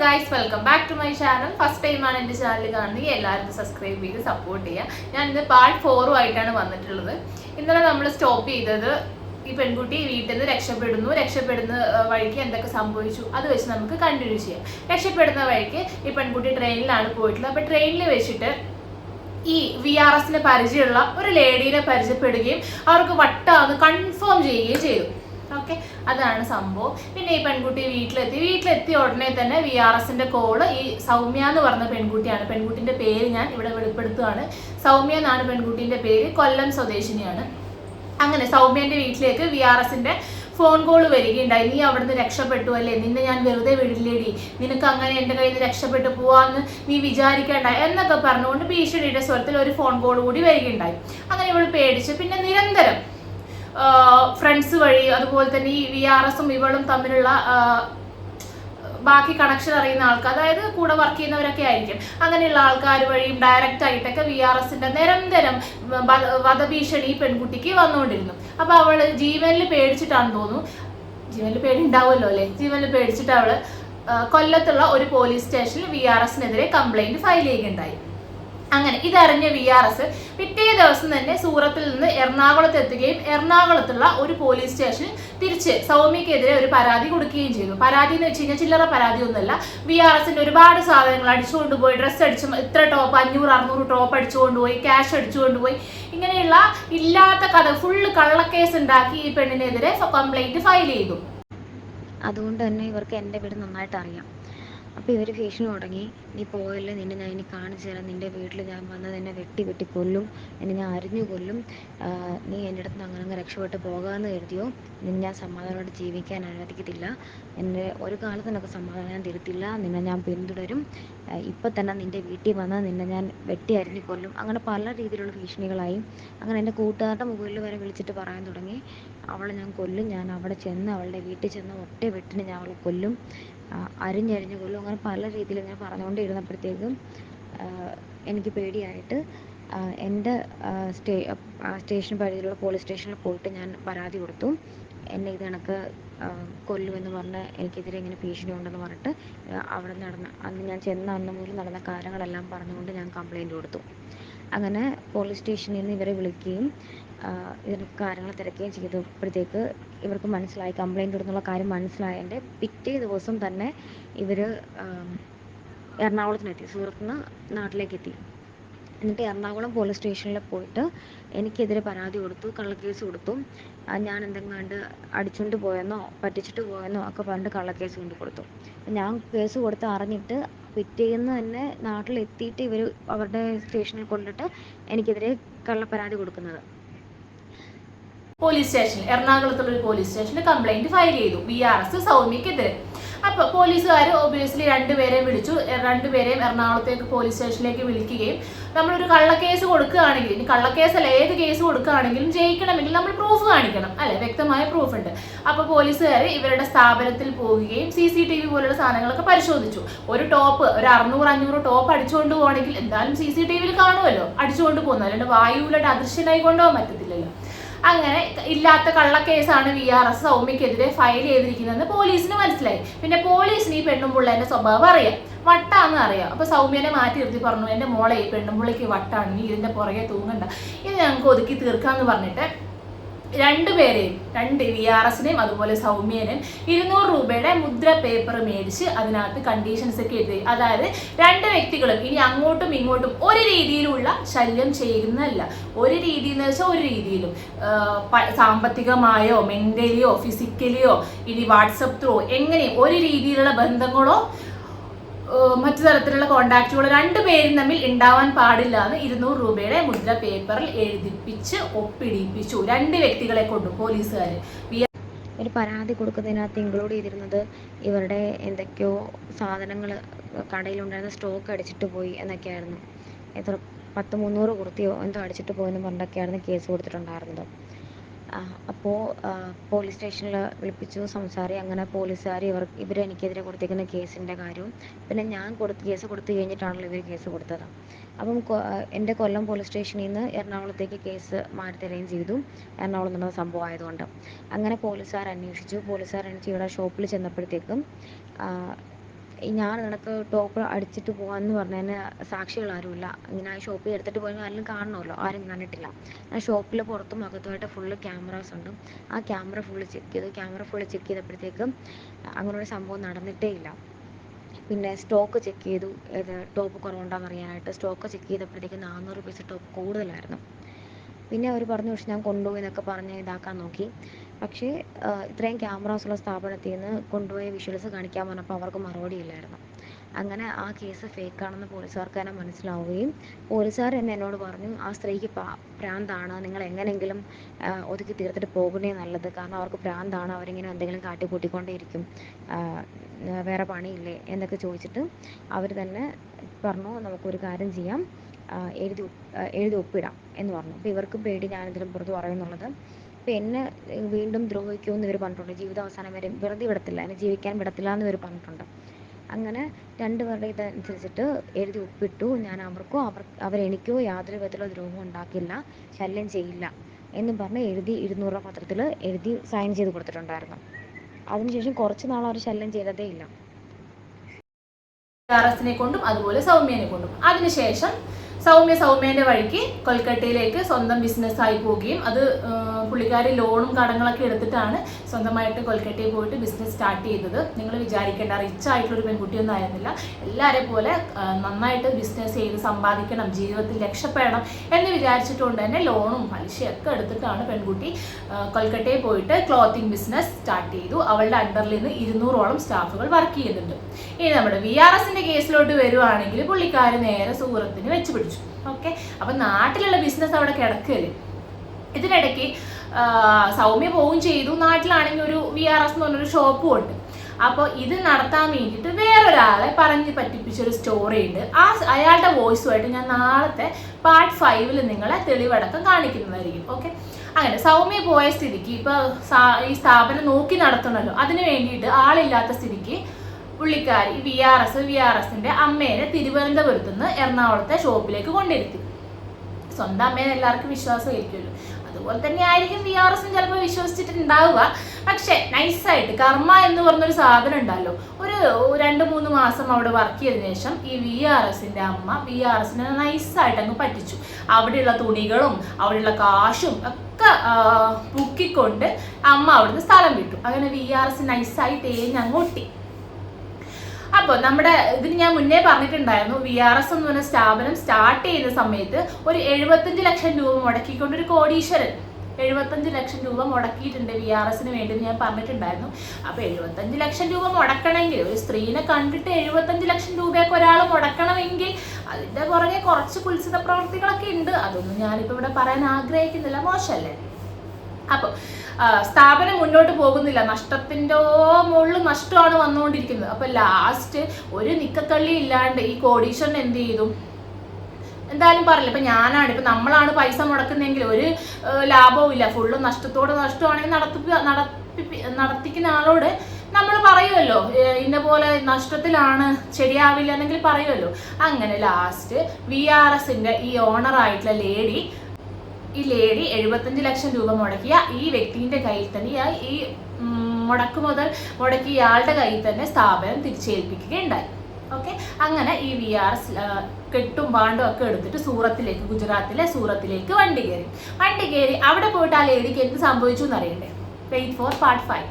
Guys welcome back to my channel first ടൈമാണ് എന്റെ channel കാണുന്നത്. എല്ലാവരും സബ്സ്ക്രൈബ് ചെയ്ത് സപ്പോർട്ട് ചെയ്യുക. ഞാൻ ഇന്ന് പാർട്ട് ഫോറും ആയിട്ടാണ് വന്നിട്ടുള്ളത്. ഇന്നലെ നമ്മൾ സ്റ്റോപ്പ് ചെയ്തത് ഈ പെൺകുട്ടി വീട്ടിൽ നിന്ന് രക്ഷപ്പെടുന്നു. രക്ഷപ്പെടുന്ന വഴിക്ക് എന്തൊക്കെ സംഭവിച്ചു? അത് വെച്ച് നമുക്ക് കണ്ടിന്യൂ ചെയ്യാം. രക്ഷപ്പെടുന്ന വഴിക്ക് ഈ പെൺകുട്ടി ട്രെയിനിലാണ് പോയിട്ടുള്ളത്. അപ്പോൾ ട്രെയിനിൽ വെച്ചിട്ട് ഈ വി ആർ എസിന് പരിചയമുള്ള ഒരു ലേഡീനെ പരിചയപ്പെടുകയും അവർക്ക് വട്ടാന്ന് കൺഫേം ചെയ്യുകയും ചെയ്തു. ഓക്കെ? അതാണ് സംഭവം. പിന്നെ ഈ പെൺകുട്ടി വീട്ടിലെത്തി. വീട്ടിലെത്തിയ ഉടനെ തന്നെ വി ആർ എസിന്റെ കോൾ ഈ സൗമ്യ എന്ന് പറഞ്ഞ പെൺകുട്ടിയാണ്. പെൺകുട്ടിന്റെ പേര് ഞാൻ ഇവിടെ വെളിപ്പെടുത്തുകയാണ്. സൗമ്യ എന്നാണ് പെൺകുട്ടിന്റെ പേര്. കൊല്ലം സ്വദേശിനിയാണ്. അങ്ങനെ സൗമ്യന്റെ വീട്ടിലേക്ക് വി ആർ എസിന്റെ ഫോൺ കോൾ വരികയുണ്ടായി. നീ അവിടുന്ന് രക്ഷപ്പെട്ടു അല്ലേ? നിന്നെ ഞാൻ വെറുതെ വിടില്ലേടി. നിനക്ക് അങ്ങനെ എന്റെ കയ്യിൽ നിന്ന് രക്ഷപ്പെട്ടു പോവാന്ന് നീ വിചാരിക്കേണ്ട എന്നൊക്കെ പറഞ്ഞുകൊണ്ട് ഭീഷണിയുടെ സ്വരത്തിൽ ഒരു ഫോൺ കോൾ കൂടി വരികയുണ്ടായി. അങ്ങനെ ഇവൾ പേടിച്ച്. പിന്നെ നിരന്തരം ഫ്രണ്ട്സ് വഴി അതുപോലെ തന്നെ ഈ വി ആർ എസും ഇവളും തമ്മിലുള്ള ബാക്കി കണക്ഷൻ അറിയുന്ന ആൾക്കാർ അതായത് കൂടെ വർക്ക് ചെയ്യുന്നവരൊക്കെ ആയിരിക്കും. അങ്ങനെയുള്ള ആൾക്കാർ വഴിയും ഡയറക്റ്റ് ആയിട്ടൊക്കെ വി ആർ എസിന്റെ നിരന്തരം വധഭീഷണി പെൺകുട്ടിക്ക് വന്നുകൊണ്ടിരുന്നു. അപ്പൊ അവൾ ജീവനിൽ പേടിച്ചിട്ടാണെന്ന് തോന്നുന്നു. ജീവനിൽ പേടി ഉണ്ടാവുമല്ലോ അല്ലെ? ജീവനിൽ പേടിച്ചിട്ട് അവൾ കൊല്ലത്തുള്ള ഒരു പോലീസ് സ്റ്റേഷനിൽ വി ആർ എസിനെതിരെ കംപ്ലൈന്റ് ഫയൽ ചെയ്യുകയുണ്ടായി. അങ്ങനെ. ഇതറിഞ്ഞ വി ആർ എസ് പിറ്റേ ദിവസം തന്നെ സൂറത്തിൽ നിന്ന് എറണാകുളത്ത് എത്തുകയും എറണാകുളത്തുള്ള ഒരു പോലീസ് സ്റ്റേഷനിൽ തിരിച്ച് സൗമ്യക്കെതിരെ ഒരു പരാതി കൊടുക്കുകയും ചെയ്തു. പരാതി എന്ന് വെച്ച് കഴിഞ്ഞാൽ ചില്ലറ പരാതി ഒന്നുമല്ല. വി ആർ എസിന്റെ ഒരുപാട് സാധനങ്ങൾ അടിച്ചുകൊണ്ടുപോയി ഡ്രസ്സ് അടിച്ചു ഇത്ര ടോപ്പ് അഞ്ഞൂറ് അറുന്നൂറ് ടോപ്പ് അടിച്ചുകൊണ്ടുപോയി ക്യാഷ് അടിച്ചുകൊണ്ടുപോയി ഇങ്ങനെയുള്ള ഇല്ലാത്ത കഥ ഫുള്ള് കള്ളക്കേസ് ഉണ്ടാക്കി ഈ പെണ്ണിനെതിരെ കംപ്ലൈന്റ് ഫയൽ ചെയ്തു. അതുകൊണ്ട് തന്നെ ഇവർക്ക് എന്റെ വീട് നന്നായിട്ട് അറിയാം. അപ്പോൾ ഇവർ ഭീഷണി തുടങ്ങി നീ പോയല്ലോ നിന്നെ ഞാൻ ഇനി കാണിച്ചു തരാം. നിന്റെ വീട്ടിൽ ഞാൻ വന്ന് നിന്നെ വെട്ടി വെട്ടി കൊല്ലും. നിന്നെ ഞാൻ അരിഞ്ഞു കൊല്ലും. നീ എന്റെ അടുത്ത് അങ്ങനെ അങ്ങ് രക്ഷപ്പെട്ട് പോകാമെന്ന് കരുതിയോ? നിന്നെ ഞാൻ സമാധാനമായിട്ട് ജീവിക്കാൻ അനുവദിക്കത്തില്ല. എന്റെ ഒരു കാലത്ത് നിനക്ക് സമാധാനം ഞാൻ തരത്തില്ല. നിന്നെ ഞാൻ പിന്തുടരും. ഇപ്പം തന്നെ നിന്റെ വീട്ടിൽ വന്ന് നിന്നെ ഞാൻ വെട്ടി അരിഞ്ഞു കൊല്ലും. അങ്ങനെ പല രീതിയിലുള്ള ഭീഷണികളായി. അങ്ങനെ എന്റെ കൂട്ടുകാരുടെ മുകളിൽ വരെ വിളിച്ചിട്ട് പറയാൻ തുടങ്ങി. അവളെ ഞാൻ കൊല്ലും. ഞാൻ അവിടെ ചെന്ന് അവളുടെ വീട്ടിൽ ചെന്ന് ഒറ്റ വെട്ടിന് ഞാൻ അവളെ കൊല്ലും. അരിഞ്ഞരിഞ്ഞ് കൊല്ലും അങ്ങനെ പല രീതിയിൽ ഞാൻ പറഞ്ഞുകൊണ്ടിരുന്നപ്പോഴത്തേക്കും എനിക്ക് പേടിയായിട്ട് എന്റെ സ്റ്റേ സ്റ്റേഷൻ പരിധിയിലുള്ള പോലീസ് സ്റ്റേഷനിൽ പോയിട്ട് ഞാൻ പരാതി കൊടുത്തു. എന്നെ ഇത് കണക്ക് കൊല്ലുമെന്ന് പറഞ്ഞ് എനിക്കെതിരെ ഇങ്ങനെ ഭീഷണി ഉണ്ടെന്ന് പറഞ്ഞിട്ട് അവിടെ നടന്ന അന്ന് ഞാൻ ചെന്ന അന്ന് മുതൽ നടന്ന കാര്യങ്ങളെല്ലാം പറഞ്ഞുകൊണ്ട് ഞാൻ കംപ്ലൈന്റ് കൊടുത്തു. അങ്ങനെ പോലീസ് സ്റ്റേഷനിൽ നിന്ന് ഇവരെ വിളിക്കുകയും ഇതിന് കാര്യങ്ങൾ തിരക്കുകയും ചെയ്തപ്പോഴത്തേക്ക് ഇവർക്ക് മനസ്സിലായി കംപ്ലൈന്റ് കൊടുത്തുള്ള കാര്യം മനസ്സിലായതിന്റെ പിറ്റേ ദിവസം തന്നെ ഇവർ എറണാകുളത്തിനെത്തി സൂറത്ത് നിന്ന് നാട്ടിലേക്ക് എത്തി എന്നിട്ട് എറണാകുളം പോലീസ് സ്റ്റേഷനിൽ പോയിട്ട് എനിക്കെതിരെ പരാതി കൊടുത്തു കള്ളക്കേസ് കൊടുത്തു. ഞാൻ എന്തെങ്ങാണ്ട് അടിച്ചുകൊണ്ട് പോയെന്നോ പറ്റിച്ചിട്ട് പോയെന്നോ ഒക്കെ പറഞ്ഞിട്ട് കള്ളക്കേസ് കൊണ്ട് കൊടുത്തു. ഞാൻ കേസ് കൊടുത്ത് അറിഞ്ഞിട്ട് പിറ്റേന്ന് തന്നെ നാട്ടിലെത്തിയിട്ട് ഇവർ അവരുടെ സ്റ്റേഷനിൽ കൊണ്ടിട്ട് എനിക്കെതിരെ കള്ളപ്പരാതി കൊടുക്കുന്നത്. പോലീസ് സ്റ്റേഷനിൽ എറണാകുളത്തുള്ള ഒരു പോലീസ് സ്റ്റേഷനിൽ കംപ്ലൈന്റ് ഫയൽ ചെയ്തു ബി ആർ എസ് സൗമ്യക്കെതിരെ അപ്പൊ പോലീസുകാർ ഒബിയസ്ലി രണ്ടുപേരെയും വിളിച്ചു രണ്ടുപേരെയും എറണാകുളത്തേക്ക് പോലീസ് സ്റ്റേഷനിലേക്ക് വിളിക്കുകയും നമ്മളൊരു കള്ളക്കേസ് കൊടുക്കുകയാണെങ്കിൽ ഇനി കള്ളക്കേസല്ല ഏത് കേസ് കൊടുക്കുകയാണെങ്കിലും ജയിക്കണമെങ്കിൽ നമ്മൾ പ്രൂഫ് കാണിക്കണം അല്ലെ? വ്യക്തമായ പ്രൂഫ് ഉണ്ട്. അപ്പൊ പോലീസുകാർ ഇവരുടെ സ്ഥാപനത്തിൽ പോവുകയും സി സി ടി വി പോലുള്ള സാധനങ്ങളൊക്കെ പരിശോധിച്ചു. ഒരു ടോപ്പ് ഒരു അറുന്നൂറ് അഞ്ഞൂറ് ടോപ്പ് അടിച്ചുകൊണ്ട് പോകണമെങ്കിൽ എന്തായാലും സി സി ടി വിയിൽ കാണുമല്ലോ. അടിച്ചുകൊണ്ട് പോകുന്നു അല്ലാണ്ട് വായുവിലായിട്ട് അദൃശ്യനായി കൊണ്ടുപോകാൻ പറ്റത്തില്ലല്ലോ. അങ്ങനെ ഇല്ലാത്ത കള്ളക്കേസാണ് വി ആർ എസ് സൗമ്യക്കെതിരെ ഫയൽ ചെയ്തിരിക്കുന്നതെന്ന് പോലീസിന് മനസ്സിലായി. പിന്നെ പോലീസിന് ഈ പെണ്ണും പിള്ളേന്റെ സ്വഭാവം അറിയാം. വട്ടാന്ന് അറിയാം. അപ്പൊ സൗമ്യനെ മാറ്റി നിർത്തി പറഞ്ഞു എന്റെ മോളെ ഈ പെണ്ണും പുള്ളിക്ക് വട്ടാണ്. നീ ഇതിന്റെ പുറകെ തൂങ്ങണ്ട. ഇത് ഞങ്ങൾക്ക് ഒതുക്കി തീർക്കാന്ന് പറഞ്ഞിട്ട് രണ്ടുപേരെയും രണ്ട് വി ആർ എസിനെയും അതുപോലെ സൗമ്യനെയും ഇരുന്നൂറ് രൂപയുടെ മുദ്ര പേപ്പർ മേടിച്ച് അതിനകത്ത് കണ്ടീഷൻസ് ഒക്കെ എഴുതി. അതായത് രണ്ട് വ്യക്തികളും ഇനി അങ്ങോട്ടും ഇങ്ങോട്ടും ഒരു രീതിയിലുള്ള ശല്യം ചെയ്യുന്നതല്ല. ഒരു രീതി എന്ന് വെച്ചാൽ ഒരു രീതിയിലും. സാമ്പത്തികമായോ മെന്റലിയോ ഫിസിക്കലിയോ ഇനി വാട്സപ്പ് ത്രൂ എങ്ങനെയും ഒരു രീതിയിലുള്ള ബന്ധങ്ങളോ മറ്റു തരത്തിലുള്ള കോണ്ടാക്റ്റുകൾ രണ്ടുപേരും തമ്മിൽ ഉണ്ടാവാൻ പാടില്ല എന്ന് ഇരുന്നൂറ് രൂപയുടെ മുദ്ര പേപ്പറിൽ എഴുതിപ്പിച്ച് ഒപ്പിടിപ്പിച്ചു. രണ്ട് വ്യക്തികളെ കൊണ്ടു പോലീസുകാര്. ഒരു പരാതി കൊടുക്കുന്നതിനകത്ത് ഇൻക്ലൂഡ് ചെയ്തിരുന്നത് ഇവരുടെ എന്തൊക്കെയോ സാധനങ്ങൾ കടയിലുണ്ടായിരുന്ന സ്റ്റോക്ക് അടിച്ചിട്ട് പോയി എന്നൊക്കെയായിരുന്നു. എത്ര പത്ത് മുന്നൂറ് കുർത്തിയോ എന്തോ അടിച്ചിട്ട് പോയെന്ന് പറഞ്ഞിട്ടൊക്കെയായിരുന്നു കേസ് കൊടുത്തിട്ടുണ്ടായിരുന്നത്. അപ്പോൾ പോലീസ് സ്റ്റേഷനിൽ വിളിപ്പിച്ചു സംസാരി. അങ്ങനെ പോലീസുകാർ ഇവർ ഇവർ എനിക്കെതിരെ കൊടുത്തിരിക്കുന്ന കേസിന്റെ കാര്യവും പിന്നെ ഞാൻ കൊടുത്ത് കേസ് കൊടുത്തു കഴിഞ്ഞിട്ടാണല്ലോ ഇവർ കേസ് കൊടുത്തത്. അപ്പം എന്റെ കൊല്ലം പോലീസ് സ്റ്റേഷനിൽ നിന്ന് എറണാകുളത്തേക്ക് കേസ് മാറ്റി തരുകയും ചെയ്തു. എറണാകുളം എന്നുള്ള സംഭവം ആയതുകൊണ്ട്. അങ്ങനെ പോലീസുകാർ അന്വേഷിച്ചു. പോലീസുകാർ അന്വേഷിച്ച് ഇവിടെ ഷോപ്പിൽ ചെന്നപ്പോഴത്തേക്കും ആ, ഞാൻ നിനക്ക് ടോപ്പ് അടിച്ചിട്ട് പോകാമെന്ന് പറഞ്ഞതിന് സാക്ഷികൾ ആരുമില്ല ഇങ്ങനെ ഷോപ്പിൽ എടുത്തിട്ട് പോയെങ്കിൽ ആരെങ്കിലും കാണണമല്ലോ? ആരും കണ്ടിട്ടില്ല. ആ ഷോപ്പിൽ പുറത്തും അകത്തുമായിട്ട് ഫുള്ള് ക്യാമറാസ് ഉണ്ട്. ആ ക്യാമറ ഫുള്ള് ചെക്ക് ചെയ്തു ക്യാമറ ഫുള്ള് ചെക്ക് ചെയ്തപ്പോഴത്തേക്കും അങ്ങനെ ഒരു സംഭവം നടന്നിട്ടേ ഇല്ല. പിന്നെ സ്റ്റോക്ക് ചെക്ക് ചെയ്തു. ഇത് ടോപ്പ് കുറവുണ്ടോയെന്ന് അറിയാനായിട്ട് സ്റ്റോക്ക് ചെക്ക് ചെയ്തപ്പോഴത്തേക്കും നാനൂറ് പീസ് ടോപ്പ് കൂടുതലായിരുന്നു. പിന്നെ അവർ പറഞ്ഞു പക്ഷെ ഞാൻ കൊണ്ടുപോയി എന്നൊക്കെ പറഞ്ഞ് ഇതാക്കാൻ നോക്കി. പക്ഷേ ഇത്രയും ക്യാമറാസ് ഉള്ള സ്ഥാപനത്തിൽ നിന്ന് കൊണ്ടുപോയ വിഷ്വൽസ് കാണിക്കാൻ പറഞ്ഞപ്പോൾ അവർക്ക് മറുപടി ഇല്ലായിരുന്നു. അങ്ങനെ ആ കേസ് ഫേക്കാണെന്ന് പോലീസുകാർക്ക് തന്നെ മനസ്സിലാവുകയും പോലീസുകാർ തന്നെ എന്നോട് പറഞ്ഞു ആ സ്ത്രീക്ക് ഭ്രാന്താണ് നിങ്ങൾ എങ്ങനെയെങ്കിലും ഒതുക്കി തീർത്തിട്ട് പോകുന്നേ നല്ലത്. കാരണം അവർക്ക് ഭ്രാന്താണ് അവരിങ്ങനെ എന്തെങ്കിലും കാട്ടി കൂട്ടിക്കൊണ്ടേയിരിക്കും വേറെ പണിയില്ലേ? എന്നൊക്കെ ചോദിച്ചിട്ട് അവർ തന്നെ പറഞ്ഞു നമുക്കൊരു കാര്യം ചെയ്യാം. എഴുതി എഴുതി ഒപ്പിടാം. എന്ന് പറഞ്ഞു. അപ്പോൾ ഇവർക്കും പേടി ഞാനിതിലും പുറത്ത് പറയുന്നുള്ളത്. അപ്പോൾ എന്നെ വീണ്ടും ദ്രോഹിക്കുമെന്ന് ഇവർ പറഞ്ഞിട്ടുണ്ട്. ജീവിതം അവസാനം വരെ വെറുതെ വിടത്തില്ല. എന്നെ ജീവിക്കാൻ വിടത്തില്ല എന്ന് ഇവർ പറഞ്ഞിട്ടുണ്ട്. അങ്ങനെ രണ്ടുപേരുടെ ഇതനുസരിച്ചിട്ട് എഴുതി ഒപ്പിട്ടു. ഞാൻ അവർക്കോ അവർ അവരെനിക്കോ യാതൊരു വിധത്തിലുള്ള ദ്രോഹവും ഉണ്ടാക്കില്ല ശല്യം ചെയ്യില്ല എന്നും പറഞ്ഞ് എഴുതി ഇരുന്നൂറ് രൂപ പത്രത്തിൽ എഴുതി സൈൻ ചെയ്ത് കൊടുത്തിട്ടുണ്ടായിരുന്നു. അതിനുശേഷം കുറച്ച് നാൾ അവർ ശല്യം ചെയ്തതേ ഇല്ല. ആർഎസിനെ കൊണ്ടും അതുപോലെ സൗമ്യനെ കൊണ്ടും. അതിനുശേഷം സൗമ്യ സൗമ്യന്റെ വഴിക്ക് കൊൽക്കട്ടയിലേക്ക് സ്വന്തം ബിസിനസ് ആയി പോവുകയും അത് പുള്ളിക്കാരി ലോണും കടങ്ങളൊക്കെ എടുത്തിട്ടാണ് സ്വന്തമായിട്ട് കൊൽക്കട്ടയിൽ പോയിട്ട് ബിസിനസ് സ്റ്റാർട്ട് ചെയ്തത്. നിങ്ങൾ വിചാരിക്കേണ്ട റിച്ച് ആയിട്ടുള്ള ഒരു പെൺകുട്ടിയൊന്നും ആയിരുന്നില്ല. എല്ലാവരെ പോലെ നന്നായിട്ട് ബിസിനസ് ചെയ്ത് സമ്പാദിക്കണം ജീവിതത്തിൽ രക്ഷപ്പെടണം എന്ന് വിചാരിച്ചിട്ടുകൊണ്ട് തന്നെ ലോണും പലിശയൊക്കെ എടുത്തിട്ടാണ് പെൺകുട്ടി കൊൽക്കത്തയിൽ പോയിട്ട് ക്ലോത്തിങ് ബിസിനസ് സ്റ്റാർട്ട് ചെയ്തു. അവളുടെ അണ്ടറിൽ നിന്ന് ഇരുന്നൂറോളം സ്റ്റാഫുകൾ വർക്ക് ചെയ്യുന്നുണ്ട്. ഇനി നമ്മുടെ വി ആർ എസിന്റെ കേസിലോട്ട് വരുവാണെങ്കിൽ പുള്ളിക്കാര് നേരെ സൂറത്തിന് വെച്ച് പിടിച്ചു. ഓക്കെ അപ്പൊ നാട്ടിലുള്ള ബിസിനസ് അവിടെ കിടക്കൽ ഇതിനിടയ്ക്ക് സൗമ്യ പോവുകയും ചെയ്തു. നാട്ടിലാണെങ്കിൽ ഒരു വി ആർ എസ് എന്ന് പറഞ്ഞൊരു ഷോപ്പും ഉണ്ട്. അപ്പോൾ ഇത് നടത്താൻ വേണ്ടിയിട്ട് വേറൊരാളെ പറഞ്ഞ് പറ്റിപ്പിച്ചൊരു സ്റ്റോറി ഉണ്ട്. ആ അയാളുടെ വോയിസുമായിട്ട് ഞാൻ നാളത്തെ പാർട്ട് ഫൈവിൽ നിങ്ങളെ തെളിവടക്കം കാണിക്കുന്നതായിരിക്കും. ഓക്കെ അങ്ങനെ സൗമ്യ പോയ സ്ഥിതിക്ക് ഇപ്പൊ ഈ സ്ഥാപനം നോക്കി നടത്തണമല്ലോ അതിന് വേണ്ടിയിട്ട് ആളില്ലാത്ത സ്ഥിതിക്ക് പുള്ളിക്കാരി V R S V R എസിന്റെ അമ്മേനെ തിരുവനന്തപുരത്ത് നിന്ന് എറണാകുളത്തെ ഷോപ്പിലേക്ക് കൊണ്ടിരുത്തി സ്വന്തം അമ്മേനെ എല്ലാവർക്കും വിശ്വാസമായിരിക്കുമല്ലോ. അതുപോലെ തന്നെ ആയിരിക്കും വി ആർ എസും ചിലപ്പോൾ വിശ്വസിച്ചിട്ടുണ്ടാവുക. പക്ഷെ നൈസായിട്ട് കർമ്മ എന്ന് പറഞ്ഞൊരു സാധനം ഉണ്ടല്ലോ. ഒരു രണ്ട് മൂന്ന് മാസം അവിടെ വർക്ക് ചെയ്തതിനു ശേഷം ഈ വി ആർ എസിന്റെ അമ്മ വി ആർ എസിനെ നൈസായിട്ട് അങ്ങ് പറ്റിച്ചു. അവിടെയുള്ള തുണികളും അവിടെയുള്ള കാശും ഒക്കെ പൊക്കിക്കൊണ്ട് അമ്മ അവിടുന്ന് സ്ഥലം വിട്ടു. അങ്ങനെ വി ആർ എസ് നൈസായി തേഞ്ഞ് അങ്ങ് ഒട്ടി. അപ്പോൾ നമ്മുടെ ഇതിന് ഞാൻ മുന്നേ പറഞ്ഞിട്ടുണ്ടായിരുന്നു വി ആർ എസ് എന്ന് പറഞ്ഞ സ്ഥാപനം സ്റ്റാർട്ട് ചെയ്യുന്ന സമയത്ത് ഒരു എഴുപത്തഞ്ച് ലക്ഷം രൂപ മുടക്കിക്കൊണ്ട് ഒരു കോടീശ്വരൻ എഴുപത്തഞ്ച് ലക്ഷം രൂപ മുടക്കിയിട്ടുണ്ട് വി ആർ എസിന് വേണ്ടി ഞാൻ പറഞ്ഞിട്ടുണ്ടായിരുന്നു. അപ്പോൾ എഴുപത്തഞ്ച് ലക്ഷം രൂപ മുടക്കണമെങ്കിൽ ഒരു സ്ത്രീനെ കണ്ടിട്ട് എഴുപത്തഞ്ച് ലക്ഷം രൂപയൊക്കെ ഒരാൾ മുടക്കണമെങ്കിൽ അതിന്റെ പുറകെ കുറച്ച് കുത്സിത പ്രവർത്തികളൊക്കെ ഉണ്ട്. അതൊന്നും ഞാനിപ്പോൾ ഇവിടെ പറയാൻ ആഗ്രഹിക്കുന്നില്ല. മോശമല്ലേ? അപ്പോൾ സ്ഥാപനം മുന്നോട്ട് പോകുന്നില്ല. നഷ്ടത്തിന്റെ മുകളിൽ നഷ്ടമാണ് വന്നുകൊണ്ടിരിക്കുന്നത്. അപ്പോൾ ലാസ്റ്റ് ഒരു നിക്കത്തള്ളി ഇല്ലാണ്ട് ഈ കോടീശ്വരൻ എന്ത് ചെയ്തു? എന്തായാലും പറയില്ല ഇപ്പൊ ഞാനാണ് ഇപ്പൊ നമ്മളാണ് പൈസ മുടക്കുന്നതെങ്കിൽ ഒരു ലാഭവും ഇല്ല. ഫുള്ള് നഷ്ടത്തോടെ നഷ്ടമാണെങ്കിൽ നടത്തിപ്പി നടത്തിക്കുന്ന ആളോട് നമ്മൾ പറയുമല്ലോ. ഇന്ന പോലെ നഷ്ടത്തിലാണ് ശരിയാവില്ല എന്നെങ്കിൽ പറയുമല്ലോ. അങ്ങനെ ലാസ്റ്റ് വി ആർ എസിന്റെ ഈ ഓണറായിട്ടുള്ള ലേഡി ഈ ലേഡി എഴുപത്തഞ്ച് ലക്ഷം രൂപ മുടക്കിയ ഈ വ്യക്തിന്റെ കയ്യിൽ തന്നെ ഈ- മുടക്ക് മുതൽ മുടക്കി ഇയാളുടെ കയ്യിൽ തന്നെ സ്ഥാപനം തിരിച്ചേൽപ്പിക്കുകയുണ്ടായി. ഓക്കെ അങ്ങനെ ഈ വി ആർ കെട്ടും പാണ്ടും ഒക്കെ എടുത്തിട്ട് സൂറത്തിലേക്ക് ഗുജറാത്തിലെ സൂറത്തിലേക്ക് വണ്ടി കയറി. വണ്ടി കയറി അവിടെ പോയിട്ട് ആ ലേഡിക്ക് എന്ത് സംഭവിച്ചു എന്നറിയണ്ടേ? Wait for part five